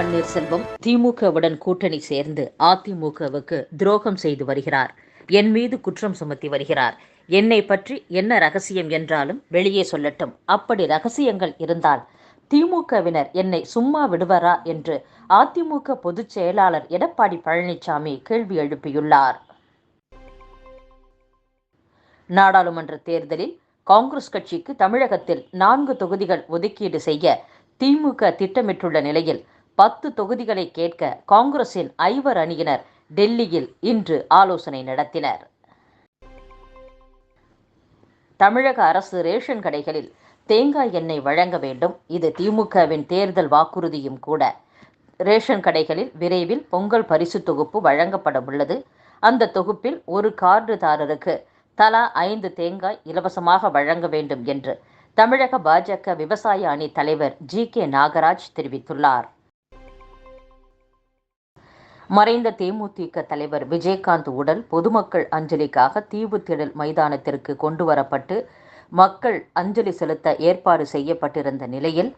பன்னீர்செல்வம் திமுகவுடன் கூட்டணி சேர்ந்து அதிமுகவுக்கு துரோகம் செய்து வருகிறார். என் மீது குற்றம் சுமத்தி வருகிறார். என்னை பற்றி என்ன ரகசியம் என்றாலும் வெளியே சொல்லட்டும். அப்படி ரகசியங்கள் இருந்தால் திமுகவினர் என்னை சும்மா விடுவாரா என்று அதிமுக பொதுச் செயலாளர் எடப்பாடி பழனிசாமி கேள்வி எழுப்பியுள்ளார். நாடாளுமன்ற தேர்தலில் காங்கிரஸ் கட்சிக்கு தமிழகத்தில் நான்கு தொகுதிகள் ஒதுக்கீடு செய்ய திமுக திட்டமிட்டுள்ள நிலையில் பத்து தொகுதிகளை கேட்க காங்கிரசின் ஐவர் அணியினர் டெல்லியில் இன்று ஆலோசனை நடத்தினர். தமிழக அரசு ரேஷன் கடைகளில் தேங்காய் எண்ணெய் வழங்க வேண்டும். இது திமுகவின் தேர்தல் வாக்குறுதியும் கூட. ரேஷன் கடைகளில் விரைவில் பொங்கல் பரிசு தொகுப்பு வழங்கப்பட உள்ளது. அந்த தொகுப்பில் ஒரு கார்டுதாரருக்கு தலா ஐந்து தேங்காய் இலவசமாக வழங்க வேண்டும் என்று தமிழக பாஜக விவசாய அணி தலைவர் ஜி கே நாகராஜ் தெரிவித்துள்ளார். மறைந்த தேமுதிக தலைவர் விஜயகாந்த் உடல் பொதுமக்கள் அஞ்சலிக்காக தீவுத்திடல் மைதானத்திற்கு கொண்டு வரப்பட்டு மக்கள் அஞ்சலி செலுத்த ஏற்பாடு செய்யப்பட்டிருந்த நிலையில்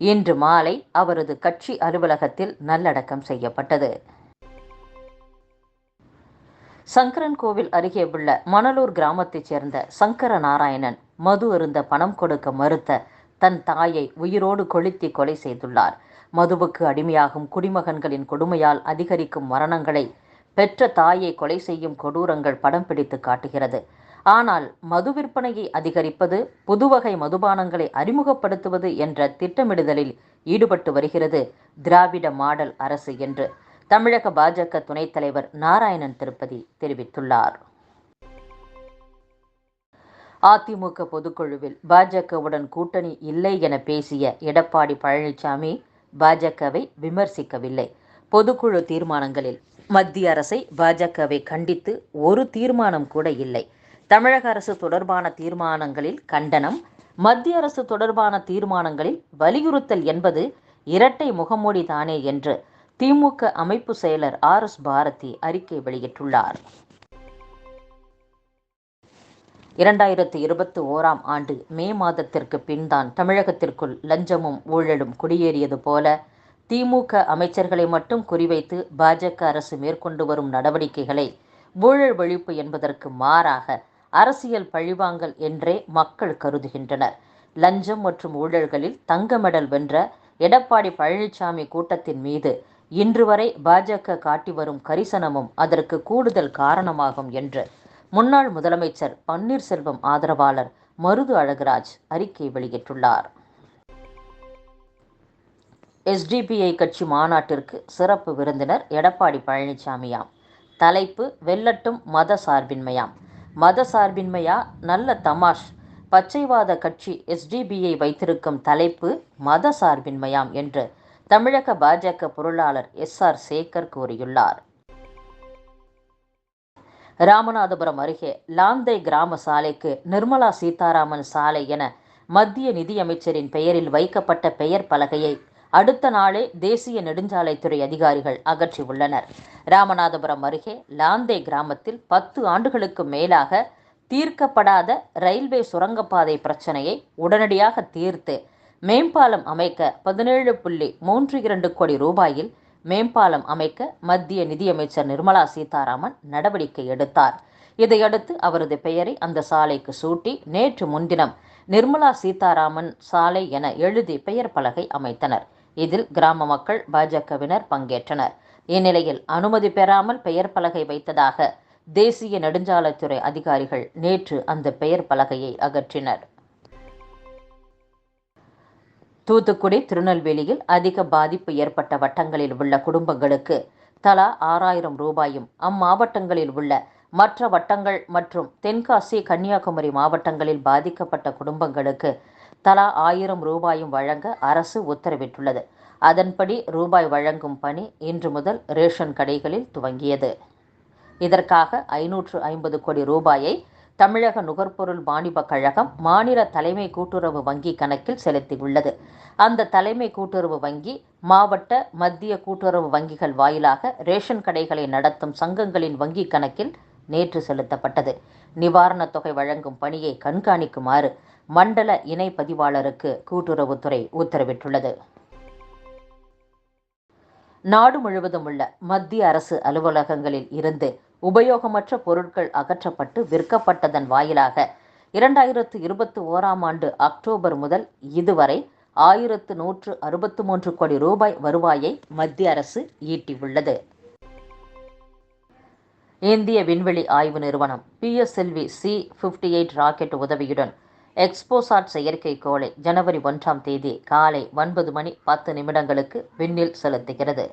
இன்று மாலை அவரது கட்சி அலுவலகத்தில் நல்லடக்கம் செய்யப்பட்டது. சங்கரன் கோவில் அருகே உள்ள மணலூர் கிராமத்தைச் சேர்ந்த சங்கர நாராயணன் மது அருந்த பணம் கொடுக்க மறுத்த தன் தாயை உயிரோடு கொளுத்தி கொலை செய்துள்ளார். மதுவுக்கு அடிமையாகும் குடிமகன்களின் கொடுமையால் அதிகரிக்கும் மரணங்களை பெற்ற தாயை கொலை செய்யும் கொடூரங்கள் படம் பிடித்து காட்டுகிறது. ஆனால் மது விற்பனையை அதிகரிப்பது புதுவகை மதுபானங்களை அறிமுகப்படுத்துவது என்ற திட்டமிடுதலில் ஈடுபட்டு வருகிறது திராவிட மாடல் அரசு என்று. தமிழக பாஜக துணைத் தலைவர் நாராயணன் திருப்பதி தெரிவித்துள்ளார். அதிமுக பொதுக்குழுவில் பாஜகவுடன் கூட்டணி இல்லை என பேசிய எடப்பாடி பழனிசாமி பாஜகவை விமர்சிக்கவில்லை. பொதுக்குழு தீர்மானங்களில் மத்திய அரசை பாஜகவை கண்டித்து ஒரு தீர்மானம் கூட இல்லை. தமிழக அரசு தொடர்பான தீர்மானங்களில் கண்டனம் மத்திய அரசு தொடர்பான தீர்மானங்களில் வலியுறுத்தல் என்பது இரட்டை முகமூடி தானே என்று திமுக அமைப்பு செயலர் ஆர் எஸ் பாரதி அறிக்கை வெளியிட்டுள்ளார். இரண்டாயிரத்து இருபத்தி ஓராம் ஆண்டு மே மாதத்திற்கு பின்தான் தமிழகத்திற்குள் லஞ்சமும் ஊழலும் குடியேறியது போல திமுக அமைச்சர்களை மட்டும் குறிவைத்து பாஜக அரசு மேற்கொண்டு வரும் நடவடிக்கைகளை ஊழல் ஒழிப்பு என்பதற்கு மாறாக அரசியல் பழிவாங்கல் என்றே மக்கள் கருதுகின்றனர். லஞ்சம் மற்றும் ஊழல்களில் தங்க மெடல் வென்ற எடப்பாடி பழனிசாமி கூட்டத்தின் மீது இன்று வரை பாஜக காட்டி வரும் கரிசனமும் அதற்கு கூடுதல் காரணமாகும் என்று முன்னாள் முதலமைச்சர் பன்னீர்செல்வம் ஆதரவாளர் மருது அழகராஜ் அறிக்கை வெளியிட்டுள்ளார். எஸ்டிபிஐ கட்சி மாநாட்டிற்கு சிறப்பு விருந்தினர் எடப்பாடி பழனிசாமியாம். தலைப்பு வெல்லட்டும் மத சார்பின்மையாம். மத சார்பின்மையா? நல்ல தமாஷ். பச்சைவாத கட்சி எஸ்டிபிஐ வைத்திருக்கும் தலைப்பு மத சார்பின்மையாம் என்று தமிழக பாஜக பொருளாளர் எஸ் ஆர் சேகர் கூறியுள்ளார். ராமநாதபுரம் அருகே லாந்தை கிராம சாலைக்கு நிர்மலா சீதாராமன் சாலை என மத்திய நிதியமைச்சரின் பெயரில் வைக்கப்பட்ட பெயர் பலகையை அடுத்த நாளே தேசிய நெடுஞ்சாலைத்துறை அதிகாரிகள் அகற்றியுள்ளனர். ராமநாதபுரம் அருகே லாந்தே கிராமத்தில் பத்து ஆண்டுகளுக்கு மேலாக தீர்க்கப்படாத ரயில்வே சுரங்கப்பாதை பிரச்சனையை உடனடியாக தீர்த்து மேம்பாலம் அமைக்க பதினேழு புள்ளி மூன்று இரண்டு கோடி ரூபாயில் மேம்பாலம் அமைக்க மத்திய நிதியமைச்சர் நிர்மலா சீதாராமன் நடவடிக்கை எடுத்தார். இதையடுத்து அவரது பெயரை அந்த சாலைக்கு சூட்டி நேற்று முன்தினம் நிர்மலா சீதாராமன் சாலை என எழுதி பெயர் பலகை அமைத்தனர். இதில் கிராம மக்கள் பாஜகவினர் பங்கேற்றனர். இந்நிலையில் அனுமதி பெறாமல் பெயர் பலகை வைத்ததாக தேசிய நெடுஞ்சாலைத்துறை அதிகாரிகள் நேற்று அந்த பெயர் பலகையை அகற்றினர். தூத்துக்குடி திருநெல்வேலியில் அதிக பாதிப்பு ஏற்பட்ட வட்டங்களில் உள்ள குடும்பங்களுக்கு தலா ஆறாயிரம் ரூபாயும் அம்மாவட்டங்களில் உள்ள மற்ற வட்டங்கள் மற்றும் தென்காசி கன்னியாகுமரி மாவட்டங்களில் பாதிக்கப்பட்ட குடும்பங்களுக்கு தலா ஆயிரம் ரூபாயும் வழங்க அரசு உத்தரவிட்டுள்ளது. அதன்படி ரூபாய் வழங்கும் பணி இன்று முதல் ரேஷன் கடைகளில் துவங்கியது. இதற்காக ஐநூற்று ஐம்பது கோடி ரூபாயை தமிழக நுகர்பொருள் வாணிபக் கழகம் மாநில தலைமை கூட்டுறவு வங்கி கணக்கில் செலுத்தியுள்ளது. அந்த தலைமை கூட்டுறவு வங்கி மாவட்ட மத்திய கூட்டுறவு வங்கிகள் வாயிலாக ரேஷன் கடைகளை நடத்தும் சங்கங்களின் வங்கி கணக்கில் நேற்று செலுத்தப்பட்டது. நிவாரணத் தொகை வழங்கும் பணியை கண்காணிக்குமாறு மண்டல இணை பதிவாளருக்கு கூட்டுறவுத்துறை உத்தரவிட்டுள்ளது. நாடு முழுவதும் உள்ள மத்திய அரசு அலுவலகங்களில் இருந்து உபயோகமற்ற பொருட்கள் அகற்றப்பட்டு விற்கப்பட்டதன் வாயிலாக இரண்டாயிரத்து இருபத்தி ஓராம் ஆண்டு அக்டோபர் முதல் இதுவரை ஆயிரத்து நூற்று அறுபத்து மூன்று கோடி ரூபாய் வருவாயை மத்திய அரசு ஈட்டியுள்ளது. இந்திய விண்வெளி ஆய்வு நிறுவனம் PSLV C fifty eight rocket உதவியுடன் எக்ஸ்போசாட் செயற்கைக்கோளை ஜனவரி ஒன்றாம் தேதி காலை ஒன்பது மணி பத்து நிமிடங்களுக்கு விண்ணில் செலுத்துகிறது.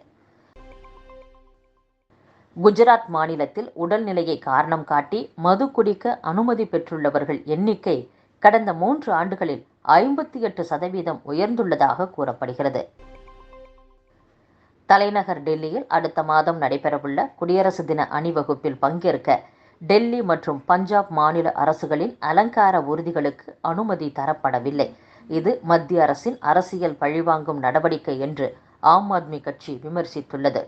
குஜராத் மாநிலத்தில் உடல்நிலையை காரணம் காட்டி மது குடிக்க அனுமதி பெற்றுள்ளவர்கள் எண்ணிக்கை கடந்த மூன்று ஆண்டுகளில் ஐம்பத்தி எட்டு சதவீதம் உயர்ந்துள்ளதாக கூறப்படுகிறது. தலைநகர் டெல்லியில் அடுத்த மாதம் நடைபெறவுள்ள குடியரசு தின அணிவகுப்பில் பங்கேற்க டெல்லி மற்றும் பஞ்சாப் மாநில அரசுகளின் அலங்கார ஊர்திகளுக்கு அனுமதி தரப்படவில்லை. இது மத்திய அரசின் அரசியல் பழிவாங்கும் நடவடிக்கை என்று ஆம் ஆத்மி கட்சி விமர்சித்துள்ளது.